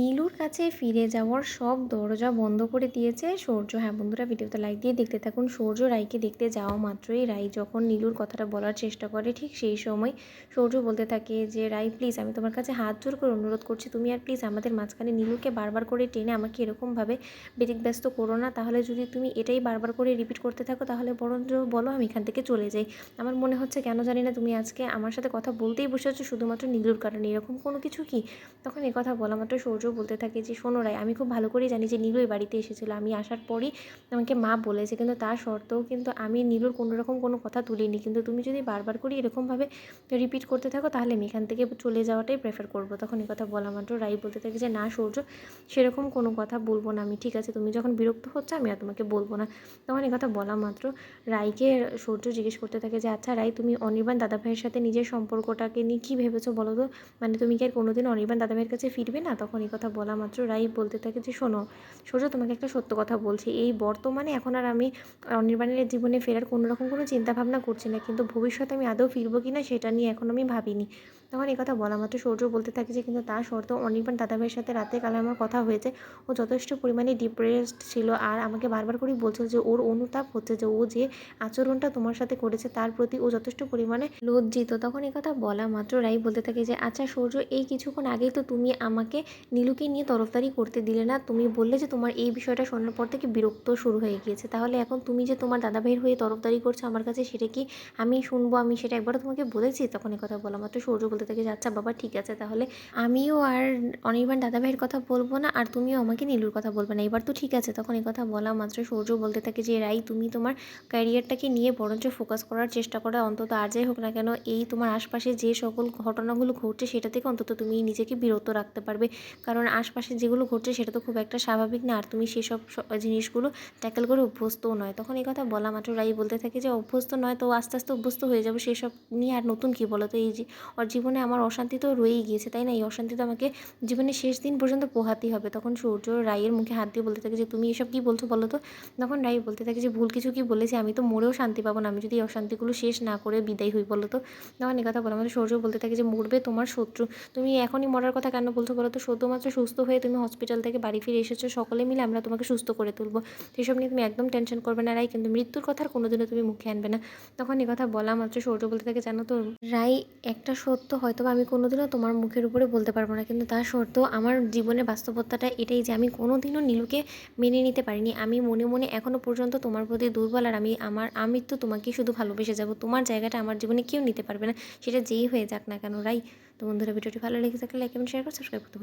নীলুর কাছে ফিরে যাওয়ার সব দরজা বন্ধ করে দিয়েছে সূর্য। হ্যাঁ বন্ধুরা, ভিডিওতে লাইক দিয়ে দেখতে থাকুন। সূর্য রায়কে দেখতে যাওয়া মাত্রই রাই যখন নীলুর কথাটা বলার চেষ্টা করে, ঠিক সেই সময় সূর্য বলতে থাকে যে রাই প্লিজ আমি তোমার কাছে হাত জোর করে অনুরোধ করছি, তুমি আর প্লিজ আমাদের মাঝখানে নীলুকে বারবার করে টেনে আমাকে এরকমভাবে ব্যস্ত করো না। তাহলে যদি তুমি এটাই বারবার করে রিপিট করতে থাকো, তাহলে বরঞ্চ বলো আমি এখান থেকে চলে যাই। আমার মনে হচ্ছে কেন জানি না তুমি আজকে আমার সাথে কথা বলতেই বসে আছো শুধুমাত্র নীলুর কারণে। এরকম কোনো কিছু কি? তখন কথা বলা মাত্র সূর্য বলতে থাকে যে, শোনো রায় আমি খুব ভালো করেই জানি যে, নীলু এই বাড়িতে এসেছিল। আমি আসার পরই আমাকে মা বলেছে। কিন্তু তার সত্ত্বেও কিন্তু আমি নীলুর কোনো রকম কোনো কথা তুলিনি। কিন্তু তুমি যদি বারবার করে এরকমভাবে রিপিট করতে থাকো, তাহলে আমি এখান থেকে চলে যাওয়াটাই প্রেফার করব। তখন এই কথা বলা মাত্র রাই বলতে থাকে যে, না সূর্য, সেরকম কোনো কথা বলব না আমি, ঠিক আছে? তুমি যখন বিরক্ত হচ্ছে, আমি আর তোমাকে বলব না। তখন এই কথা বলা মাত্র রাইকে সূর্য জিজ্ঞেস করতে থাকে যে আচ্ছা রাই, তুমি অনির্বাণ দাদাভাইয়ের সাথে নিজের সম্পর্কটাকে নিয়ে কী ভেবেছো বলো তো? মানে তুমি কি আর কোনোদিন অনির্বাণ দাদাভাইয়ের কাছে ফিরবে না? তখন কথা বলা মাত্র রাই বলতে থাকে যে, শোনো সূর্য তোমাকে একটা সত্য কথা বলছি। এই বর্তমানে এখন আর আমি অনির্বাণের জীবনে ফেরার কোনো রকম কোনো চিন্তাভাবনা করছি না। কিন্তু ভবিষ্যতে আমি আদৌ ফিরবো কি না সেটা নিয়ে এখন আমি ভাবিনি। তখন এই কথা বলা মাত্র সূর্য বলতে থাকে যে, কিন্তু তার শর্ত অনির্বাণ দাদাভাইয়ের সাথে রাতে কালে আমার কথা হয়েছে। ও যথেষ্ট পরিমাণে ডিপ্রেসড ছিল আর আমাকে বারবার করেই বলছিল যে, ওর অনুতাপ হচ্ছে যে, ও যে আচরণটা তোমার সাথে করেছে তার প্রতি ও যথেষ্ট পরিমাণে লজ্জিত। তখন এই কথা বলা মাত্র রাই বলতে থাকে যে আচ্ছা সূর্য, এই কিছুক্ষণ আগেই তো তুমি আমাকে নীলুকে নিয়ে তরফদারি করতে দিলে না? তুমি বললে যে, তোমার এই বিষয়টা শোনার পর থেকে বিরক্ত শুরু হয়ে গিয়েছে। তাহলে এখন তুমি যে তোমার দাদাভাইয়ের হয়ে তরফদারি করছ আমার কাছে, সেটা কি আমি শুনব? আমি সেটা একবার তোমাকে বলেছি? তখন এই কথা বলা মাত্র সূর্য বলতে থাকে যে আচ্ছা বাবা, ঠিক আছে, তাহলে আমিও আর অনির্বাণ দাদাভাইয়ের কথা বলব না, আর তুমিও আমাকে নীলুর কথা বলবে না। এবার তো ঠিক আছে, তখন এই কথা বলা মাত্র সূর্য বলতে থাকে যে, রাই, তুমি তোমার ক্যারিয়ারটাকে নিয়ে বরঞ্চ ফোকাস করার চেষ্টা করো, অন্তত আর যাই হোক না কেন, এই তোমার আশপাশে যে সকল ঘটনাগুলো ঘটছে, সেটা থেকে অন্তত তুমি নিজেকে বিরত রাখতে পারবে। কারণ আশপাশে যেগুলো ঘটছে, সেটা তো খুব একটা স্বাভাবিক না, আর তুমি সেসব জিনিসগুলো ট্যাকেল করে অভ্যস্তও নয়। তখন এই কথা বলা মাত্র রাই বলতে থাকে যে, অভ্যস্ত নয় তো, আস্তে আস্তে অভ্যস্ত হয়ে যাবে, সেসব নিয়ে আর নতুন কী বলো? তো এই যে, ওর জীবনে আমার অশান্তি তো রয়েই গিয়েছে, তাই না? এই অশান্তি তো আমাকে জীবনের শেষ দিন পর্যন্ত পোহাতেই হবে। তখন সূর্য রায়ের মুখে হাত দিয়ে বলতে থাকে যে, তুমি এসব কী বলছো বলো তো? তখন রায় বলতে থাকে যে, ভুল কিছু কি বলেছি? আমি তো মরেও শান্তি পাবো না। আমি যদি এই অশান্তিগুলো শেষ না করে বিদায় হই বলো তো? তখন এই কথা বলা। আমাদের সূর্য বলতে থাকে যে, মরবে তোমার শত্রু। তুমি এখনই মরার কথা কেন বলছো বলো তো? শুধুমাত্র সুস্থ হয়ে তুমি হসপিটাল থেকে বাড়ি ফিরে এসেছ। সকলে মিলে আমরা তোমাকে সুস্থ করে তুলবো। সেসব নিয়ে তুমি একদম টেনশন করবে না রাই কিন্তু মৃত্যুর কথা আর কোনোদিনও তুমি মুখে আনবে না। তখন এই কথা বলা মাত্র সূর্য বলতে থাকে, জানো তো রাই একটা সত্য হয়তো আমি কোনোদিনও তোমার মুখের উপরে বলতে পারব না। কিন্তু তা সত্ত্বেও আমার জীবনের বাস্তবতাটা এটাই যে আমি কোনোদিনও নীলুকে মেনে নিতে পারিনি। আমি মনে মনে এখনও পর্যন্ত তোমার প্রতি দুর্বল আর আমি আমার আমি তো তোমাকেই শুধু ভালোবেসে যাব। তোমার জায়গাটা আমার জীবনে কেউ নিতে পারবে না। সেটা যেই হয়ে যাক না কেন রাই তো বন্ধুরা, ভিডিওটি ভালো লেগে থাকলে লাইক এবং শেয়ার করে সাবস্ক্রাইব করতে।